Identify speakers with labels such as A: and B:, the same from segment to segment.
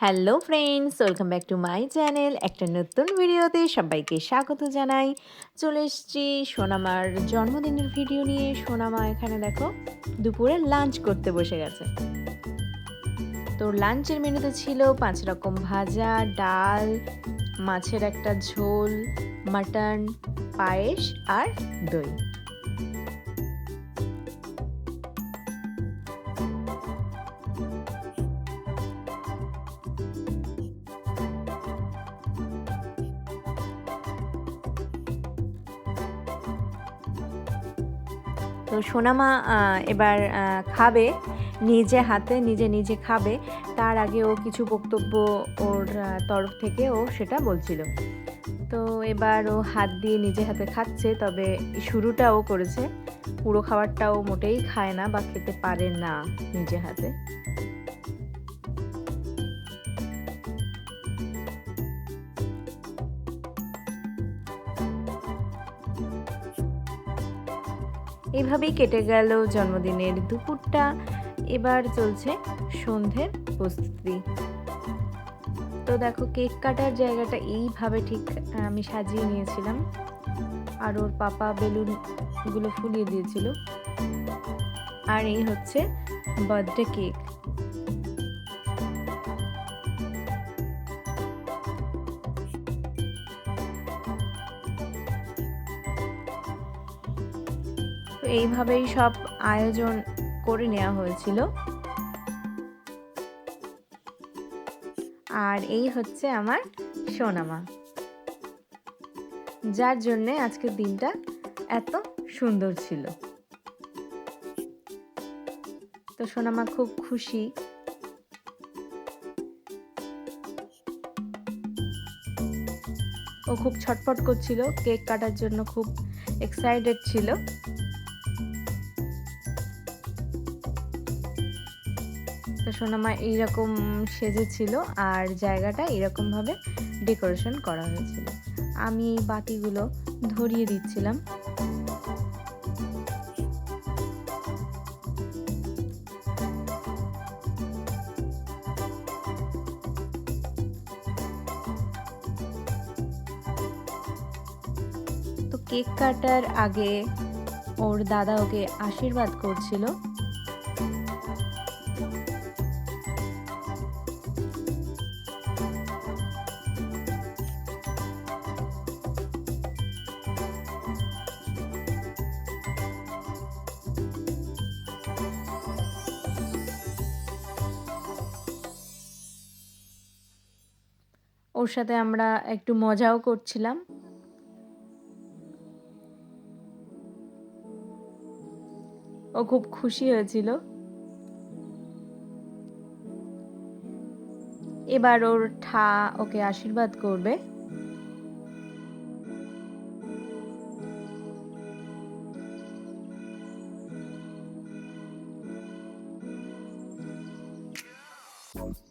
A: Hello friends welcome back to my channel একটা নতুন ভিডিওতে সবাইকে স্বাগত জানাই। চলে এসেছি সোনামার জন্মদিনের ভিডিও নিয়ে। সোনামা এখানে দেখো, দুপুরে লাঞ্চ করতে বসে গেছে। তো লাঞ্চের মেনুতে ছিল পাঁচ রকম ভাজা, ডাল, মাছের একটা ঝোল, মাটন, পায়েস আর দই। তো সোনামা এবার খাবে, নিজে হাতে, নিজে নিজে খাবে। তার আগে ও কিছু বক্তব্য ওর তরফ থেকে ও সেটা বলছিল। তো এবার ও হাত দিয়ে নিজে হাতে খাচ্ছে, তবে শুরুটাও করেছে। পুরো খাবারটাও মোটেই খায় না বা খেতে পারে না নিজে হাতে। এভাবেই কেটে গেল জন্মদিনের দুপুরটা। এবার চলছে সন্ধ্যের প্রস্তুতি। তো দেখো, কেক কাটার জায়গাটা এইভাবে ঠিক আমি সাজিয়ে নিয়েছিলাম। আর ওর পাপা বেলুনগুলো ফুলিয়ে দিয়েছিল। আর এই হচ্ছে বার্থডে কেক এইভাবেই সব আয়োজন করে নেওয়া হয়েছিল। আর এই হচ্ছে আমার সোনামা। যার জন্যে আজকের দিনটা এত সুন্দর ছিল। তো সোনামা খুব খুশি। ও খুব ছটফট করছিল, কেক কাটার জন্য খুব এক্সাইটেড ছিল। তো সোনামা এইরকম সেজেছিল আর জায়গাটা এরকমভাবে ডেকোরেশন করা হয়েছিল। আমি এই বাতিগুলো ধরিয়ে দিচ্ছিলাম। তো কেক কাটার আগে ওর দাদা ওকে আশীর্বাদ করছিল। ওর সাথে আমরা একটু মজাও করছিলাম। ও খুব খুশি হয়েছিল। এবার ওর ঠা ওকে আশীর্বাদ করবে।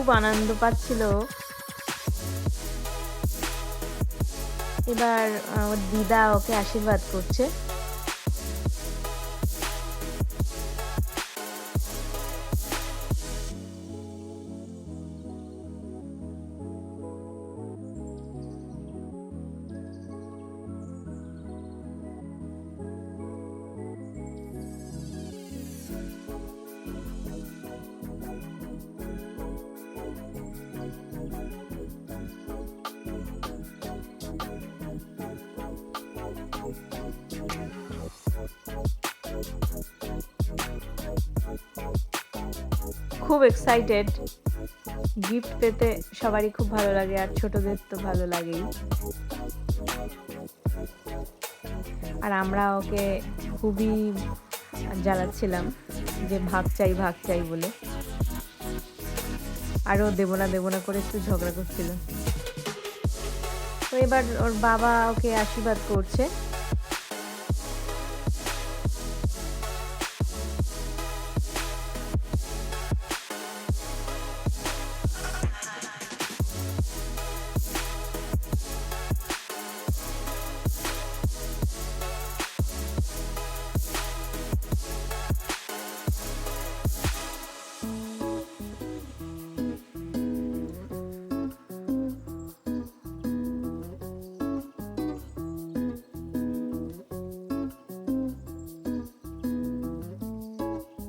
A: খুব আনন্দ পাচ্ছিল। এবার ওর দিদা ওকে আশীর্বাদ করছে। খুব এক্সাইটেড গিফট পেতে সবারই খুব ভালো লাগে আর ছোটদের তো ভালো লাগেই। আর আমরা ওকে খুবই জ্বালাচ্ছিলাম যে ভাগ চাই ভাগ চাই বলে। আরও দেবো না দেবো না করে একটু ঝগড়া করছিল। তো এবার ওর বাবা ওকে আশীর্বাদ করছে।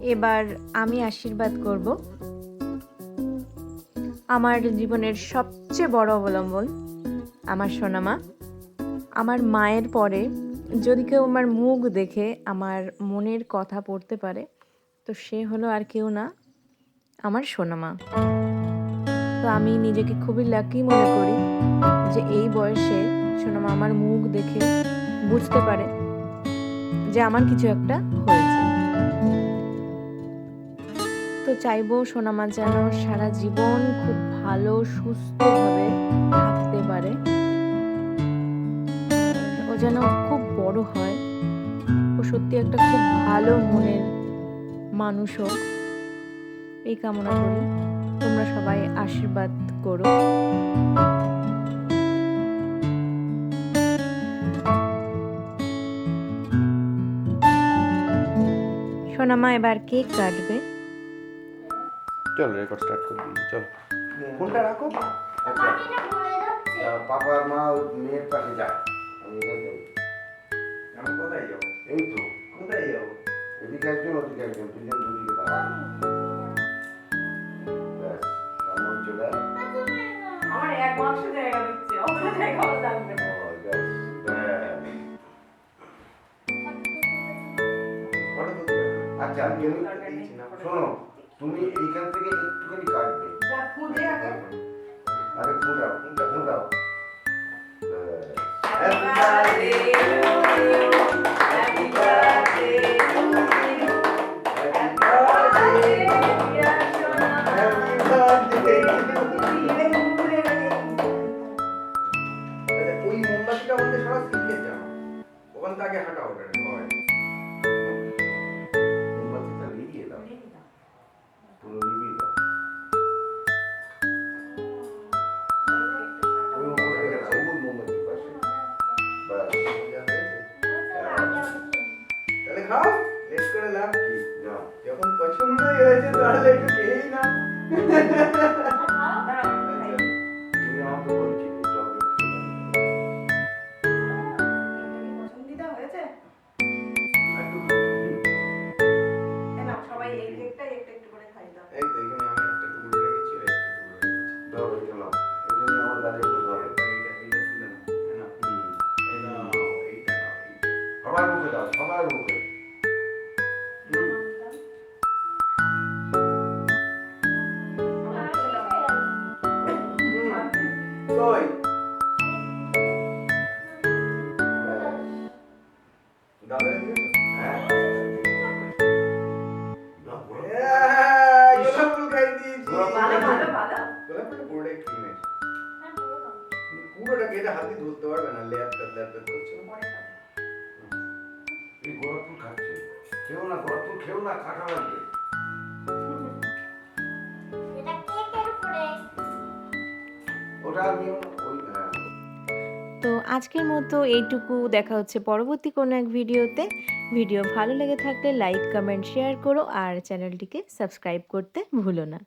A: এবার আমি আশীর্বাদ করব। আমার জীবনের সবচেয়ে বড় অবলম্বন আমার সোনামা। আমার মায়ের পরে যদি কেউ আমার মুখ দেখে আমার মনের কথা পড়তে পারে, তো সে হলো আর কেউ না আমার সোনামা। তো আমি নিজেকে খুবই লাকি মনে করি যে এই বয়সে সোনামা আমার মুখ দেখে বুঝতে পারে যে আমার কিছু একটা হয়েছে। চাইব সোনামা যেন সারা জীবন খুব ভালো, সুস্থভাবে থাকতে পারে। ও যেন খুব বড় হয়। ও সত্যি একটা খুব ভালো মনের মানুষ হোক। এই কামনা করি। তোমরা সবাই আশীর্বাদ করো। সোনামা, এবার কেক কাটবে।
B: চলো রেকর্ড স্টার্ট করে দিই চলো।
C: ফোনটা রাখো।
B: আচ্ছা। আহ, মা মেয়ের পাশে যায় আমি
C: আমি কোথায় যাব
B: এই তো।
C: কোথায় যাব
B: এদিকে একজন ওদিকে একজন দুজন দুদিকে দাঁড়ায় ব্যাস আমার চলে আয়।
A: আমার এক মাসে জায়গা দিচ্ছে অত জায়গাও লাগবে না।
B: ও, ব্যাস, ব্যাস।
C: ফটো তুলতে হবে।
B: আচ্ছা তুমি
C: দিচ্ছি না, ফটো
B: শোনো তুমি এইখান থেকে একটুখানি কাটবে আরে ফুটাও ফুটাও ব্যাস। হুম।
C: এই নাও এইটা নাও এইটা।
B: সবার মুখে দাও সবার মুখে। না কাটা লাগবে। ওটা আর নিও ওই হ্যাঁ।
A: তো আজকের মতো এইটুকু দেখা হচ্ছে পরবর্তী কোনো এক ভিডিওতে। ভিডিও ভালো লেগে থাকলে লাইক কমেন্ট শেয়ার করো আর চ্যানেলটিকে সাবস্ক্রাইব করতে ভুলো না।